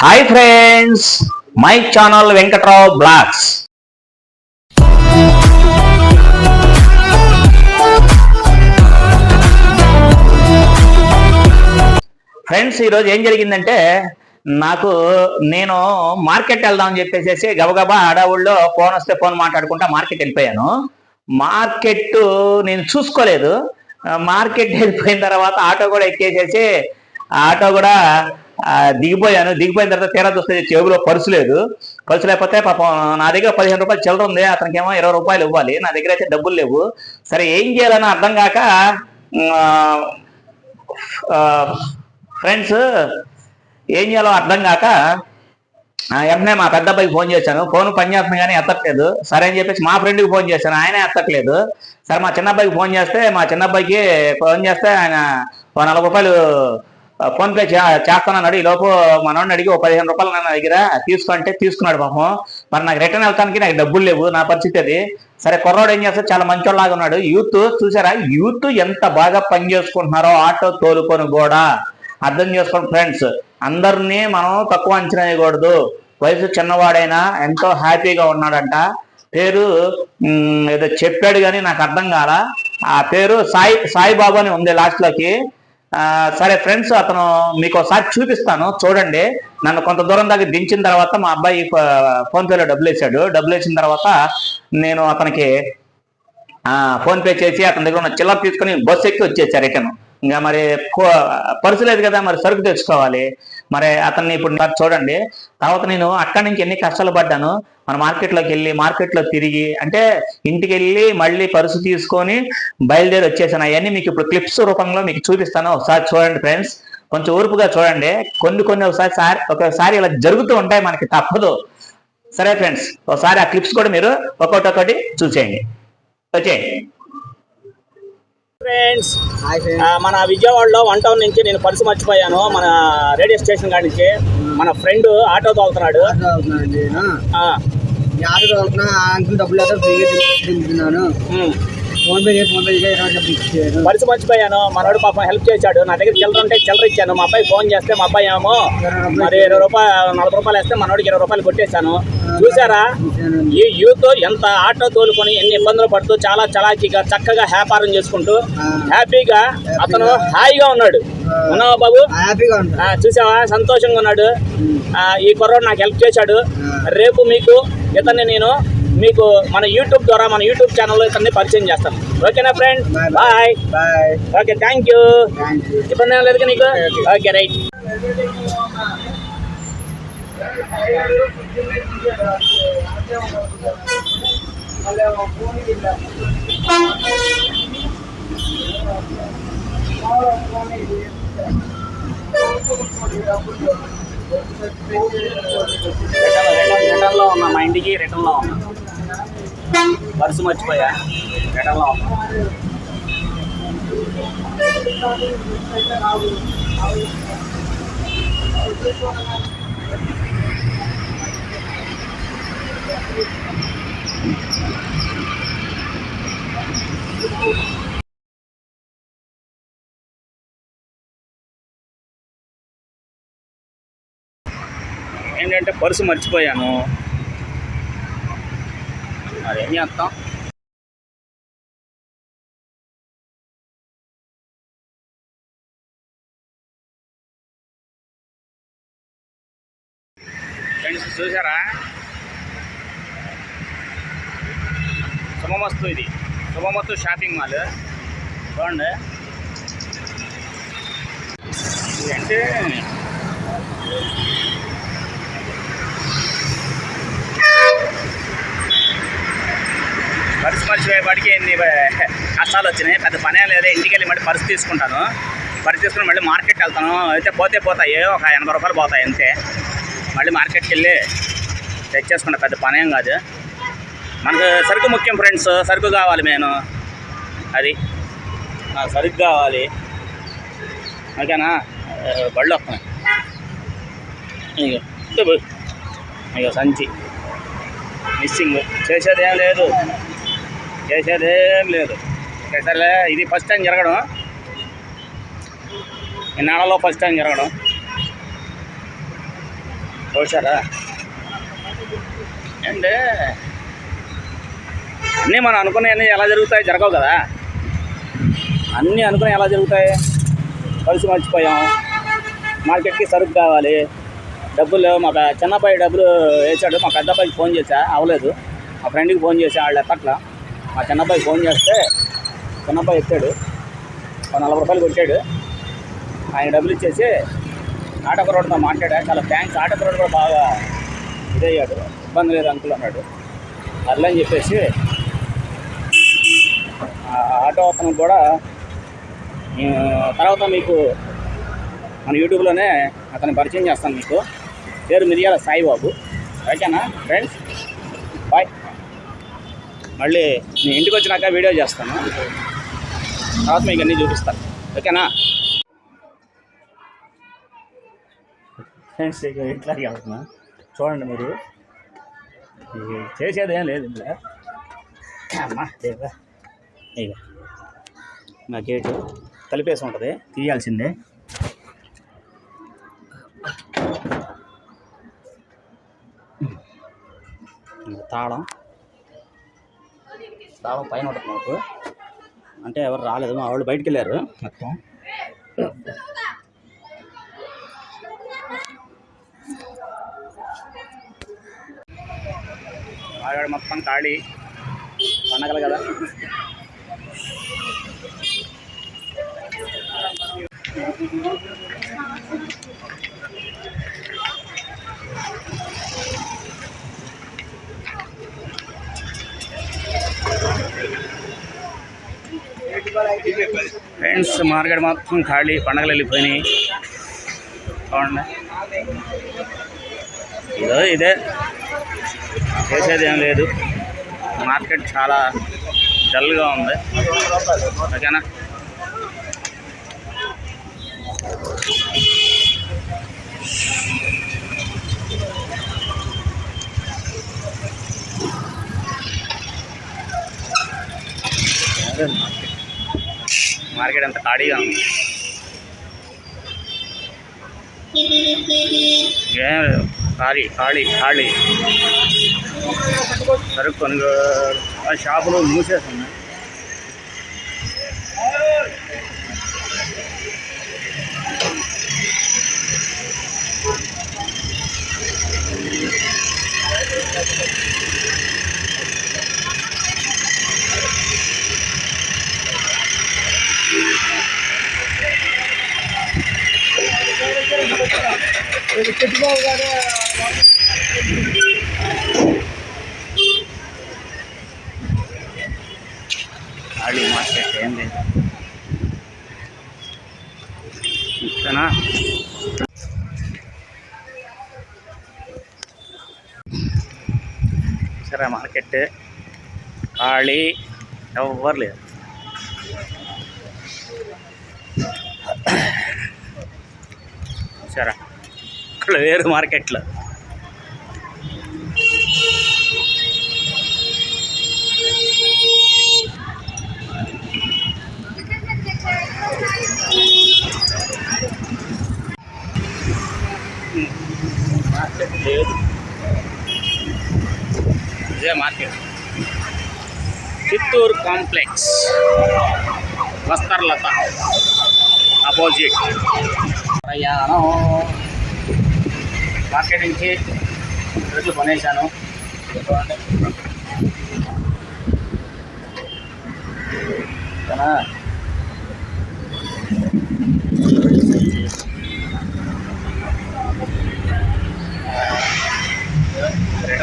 Hi friends my channel Venkatrao blogs friends ఈరోజు ఏం జరిగిందంటే నాకు నేను మార్కెట్ వెళ్దామని చెప్పేసి గబగబా అడవుల్లో ఫోన్ వస్తే ఫోన్ మాట్లాడుకుంటా మార్కెట్ వెళ్ళిపోయాను. మార్కెట్ నేను చూసుకోలేదు. మార్కెట్ వెళ్ళిపోయిన తర్వాత ఆటో కూడా ఎక్కేసేసి ఆటో కూడా దిగిపోయాను. దిగిపోయిన తర్వాత తీరా చూస్తే చెవులో పర్సు లేదు. పర్సు లేకపోతే పాపం నా దగ్గర పదిహేను రూపాయలు చిల్లర ఉంది. అతనికి ఏమో ఇరవై రూపాయలు ఇవ్వాలి. నా దగ్గర అయితే డబ్బులు లేవు. సరే ఏం చేయాలని అర్థం కాక ఫ్రెండ్స్ ఏం చేయాలో అర్థం కాక ఆ, వెంటనే మా పెద్ద అబ్బాయికి ఫోన్ చేశాను. ఫోన్ పని చేస్తుంది కానీ ఎత్తట్లేదు. సరే అని చెప్పేసి మా ఫ్రెండ్కి ఫోన్ చేశాను. ఆయన ఎత్తట్లేదు. సరే మా చిన్న అబ్బాయికి ఫోన్ చేస్తే మా చిన్న అబ్బాయికి ఫోన్ చేస్తే ఆయన నలభై రూపాయలు ఫోన్ పే చేస్తానన్నాడు ఈ లోపు మనోడిని అడిగి ఓ పదిహేను రూపాయలు నా దగ్గర తీసుకుంటే తీసుకున్నాడు పాపం. మరి నాకు రిటర్న్ వెళ్తానికి నాకు డబ్బులు లేవు నా పరిస్థితి అది. సరే కుర్రాడు ఏం చేస్తే చాలా మంచోళ్ళలాగా ఉన్నాడు. యూత్ చూసారా? యూత్ ఎంత బాగా పని చేసుకుంటున్నారో ఆటో తోలుకొని కూడా. అర్థం చేసుకోండి ఫ్రెండ్స్ అందరినీ మనం తక్కువ అంచనా వేయకూడదు. వయసు చిన్నవాడైనా ఎంతో హ్యాపీగా ఉన్నాడంట. పేరు ఏదో చెప్పాడు కానీ నాకు అర్థం కాల. ఆ పేరు సాయి సాయిబాబు అని ఉంది లాస్ట్లోకి. సరే ఫ్రెండ్స్ అతను మీకు ఒకసారి చూపిస్తాను. చూడండి. నన్ను కొంత దూరం దాకా దించిన తర్వాత మా అబ్బాయి ఫోన్పేలో డబ్బులు వేసాడు డబ్బులు వేసిన తర్వాత నేను అతనికి ఫోన్పే చేసి అతని దగ్గర ఉన్న చిల్లర తీసుకొని బస్సు ఎక్కి వచ్చేసారు రిటర్న్. ఇంకా మరి కో- పర్సు లేదు కదా మరి సరుకు తెచ్చుకోవాలి. మరి అతన్ని ఇప్పుడు చూడండి తర్వాత నేను అక్కడి నుంచి ఎన్ని కష్టాలు పడ్డాను మన మార్కెట్లోకి వెళ్ళి మార్కెట్లో తిరిగి అంటే ఇంటికి వెళ్ళి మళ్ళీ పరుసు తీసుకొని బయలుదేరి వచ్చేసాను. అవన్నీ మీకు ఇప్పుడు క్లిప్స్ రూపంలో మీకు చూపిస్తాను. ఒకసారి చూడండి ఫ్రెండ్స్ కొంచెం ఓర్పుగా చూడండి. కొన్ని కొన్ని ఒకసారి సారి ఒకసారి ఇలా జరుగుతూ ఉంటాయి మనకి తప్పదు. సరే ఫ్రెండ్స్ ఒకసారి ఆ క్లిప్స్ కూడా మీరు ఒక్కొక్కటి చూసేయండి. Okay friends. మన విజయవాడలో వన్ టౌన్ నుంచి నేను పర్సు మర్చిపోయాను. మన రేడియో స్టేషన్ కాడి నుంచి మన ఫ్రెండ్ ఆటో తోలుతున్నాడు. అవుతున్నానండి ఆ, యాభై అవుతున్నా అంకుల్ డబ్బులు ఫ్రీగా. ఫోన్ పే పే మర్చిపోయాను మనోడు పాపం హెల్ప్ చేశాడు. నా దగ్గర చిల్లర ఉంటే చిల్లర ఇచ్చాను. మా అబ్బాయి ఫోన్ చేస్తే మా అబ్బాయి ఏమో మరి ఇరవై రూపాయలు నలభై రూపాయలు వేస్తే మనోడికి ఇరవై రూపాయలు కొట్టేశాను. చూసారా ఈ యూత్ ఎంత ఆటో తోలుకొని ఎన్ని ఇబ్బందులు పడుతూ చాలా చలాకీగా చక్కగా వ్యాపారం చేసుకుంటూ హ్యాపీగా అతను హాయిగా ఉన్నాడు. ఉన్నావా బాబు? చూసావా సంతోషంగా ఉన్నాడు. ఈ కుర్రోడు నాకు హెల్ప్ చేశాడు. రేపు మీకు ఇతన్ని నేను మీకు మన యూట్యూబ్ ద్వారా మన యూట్యూబ్ ఛానల్లో ఇతన్ని పరిచయం చేస్తాను ఓకేనా friend bye bye okay thank you thank you ఇబ్బంది ఏం లేదు నీకు ఓకే రైట్ రిటర్న్లో ఉన్నా మా ఇంటికి రిటర్న్లో ఉన్నా. పర్సు మర్చిపోయా. రిటర్న్లో ఏంటంటే పర్సు మర్చిపోయాను. మరి ఏం చేస్తాం ఫ్రెండ్స్ చూసారా శుభమస్తు ఇది. శుభమస్తు షాపింగ్ మాల్. చూడండి. ఇది అంటే వచ్చేపాటికి ఎన్ని కష్టాలు వచ్చినాయి పెద్ద పనే లేదు ఇంటికి వెళ్ళి మళ్ళీ పరిస్థితి తీసుకుంటాను. పరిస్థితి తీసుకుని మళ్ళీ మార్కెట్కి వెళ్తాను. అయితే పోతే పోతాయి ఒక ఎనభై రూపాయలు పోతాయి అంతే. మళ్ళీ మార్కెట్కి వెళ్ళి తెచ్చేసుకుంటా పెద్ద పనేం కాదు. మనకు సరుకు ముఖ్యం ఫ్రెండ్స్ సరుకు కావాలి నేను అది. సరుకు కావాలి. ఓకేనా? బళ్ళు వస్తున్నాయి. ఇక సంచి. మిస్సింగ్. చేసేది ఏం లేదు. చేసేదేం లేదు. ఓకే, సరేలే ఇది ఫస్ట్ టైం జరగడం. ఈ నెలలో ఫస్ట్ టైం జరగడం. చూసారా అంటే అన్నీ మనం అనుకున్నవన్నీ ఎలా జరుగుతాయి జరగవు కదా. అన్నీ అనుకుని ఎలా జరుగుతాయి? కలిసి మర్చిపోయాం. మార్కెట్కి సరుకు కావాలి. డబ్బులు లేవు. మా చిన్నపాయి డబ్బులు వేసాడు మా పెద్ద అబ్బాయికి ఫోన్ చేశా. అవ్వలేదు. మా ఫ్రెండ్కి ఫోన్ చేసా వాళ్ళ ఎప్పట్లో మా చిన్నబ్బాయి ఫోన్ చేస్తే చిన్నబ్బాయి ఎత్తాడు ఒక నలభై రూపాయలు కొట్టాడు. ఆయన డబ్బులు ఇచ్చేసి ఆటో మాట్లాడా. చాలా థ్యాంక్స్ ఆటో రోడ్డు కూడా బాగా ఇదయ్యాడు. ఇబ్బంది లేదు అంకుల్ అన్నాడు. అట్లా అని చెప్పేసి ఆటో అతను కూడా తర్వాత మీకు మన యూట్యూబ్లోనే అతను పరిచయం చేస్తాను మీకు. పేరు మిరియాల సాయిబాబు. ఓకేనా? ఫ్రెండ్స్? మళ్ళీ నేను ఇంటికి వచ్చినాక వీడియో చేస్తాను. తర్వాత మీకు అన్నీ చూపిస్తాను. ఓకేనా? ఫ్రెండ్స్ ఇక ఇట్లాగే వెళ్తున్నా చూడండి మీరు. చేసేది ఏం లేదు ఇంట్లో అమ్మా లేదా ఇక నా గేటు కలిపేసి ఉంటుంది. తీయాల్సిందే. తాళం. తాళం పైన ఉంటుంది మాకు. అంటే ఎవరు రాలేదు మా వాళ్ళు బయటికి వెళ్ళారు మొత్తం మొత్తం ఖాళీ. పండగలు కదా. ఫ్రెండ్స్ మార్కెట్ మొత్తం ఖాళీ పండగలు వెళ్ళిపోయినాయి. చూడండి. ఇదో ఇదే. చేసేది ఏం లేదు. మార్కెట్ చాలా డల్గా ఉంది. ఓకేనా? మార్కెట్. మార్కెట్ అంత ఖాళీగా ఉంది ఏం లేదు ఖాళీ ఖాళీ ఖాళీ సరుకు కొనుగోలు ఆ షాపులు మూసేసి ఉన్నాయి ఖాళీ మార్కెట్ ఏం లేదు ఓకేనా సరే మార్కెట్ ఖాళీ ఎవ్వరు లేరు సరే ఇక్కడ వేరు మార్కెట్లో మార్కెట్ లేదు ఇదే మార్కెట్ చిత్తూరు కాంప్లెక్స్ వస్తర్లత. అపోజిట్ ప్రయాణం. మార్కెటింగ్కి ఈరోజు కొనేసాను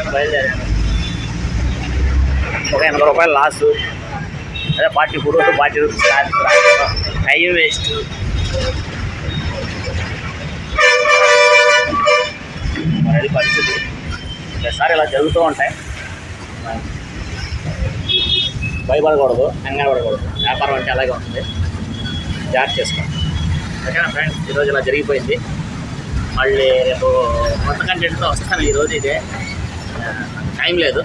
బయలుదేరాను ఒక ఎనభై రూపాయలు లాస్ అదే forty four forty rupees time waste అది పరిస్థితి. ఒకసారి ఇలా జరుగుతూ ఉంటాయి. భయపడకూడదు కంగారు పడకూడదు వ్యాపారం అంటే అలాగే ఉంటుంది. జాగ్రత్త చేసుకోండి. ఓకేనా ఫ్రెండ్స్? ఈరోజు ఇలా జరిగిపోయింది. మళ్ళీ రేపు కొత్త కంటెంట్తో వస్తాను. ఈరోజు ఇదే. టైం లేదు.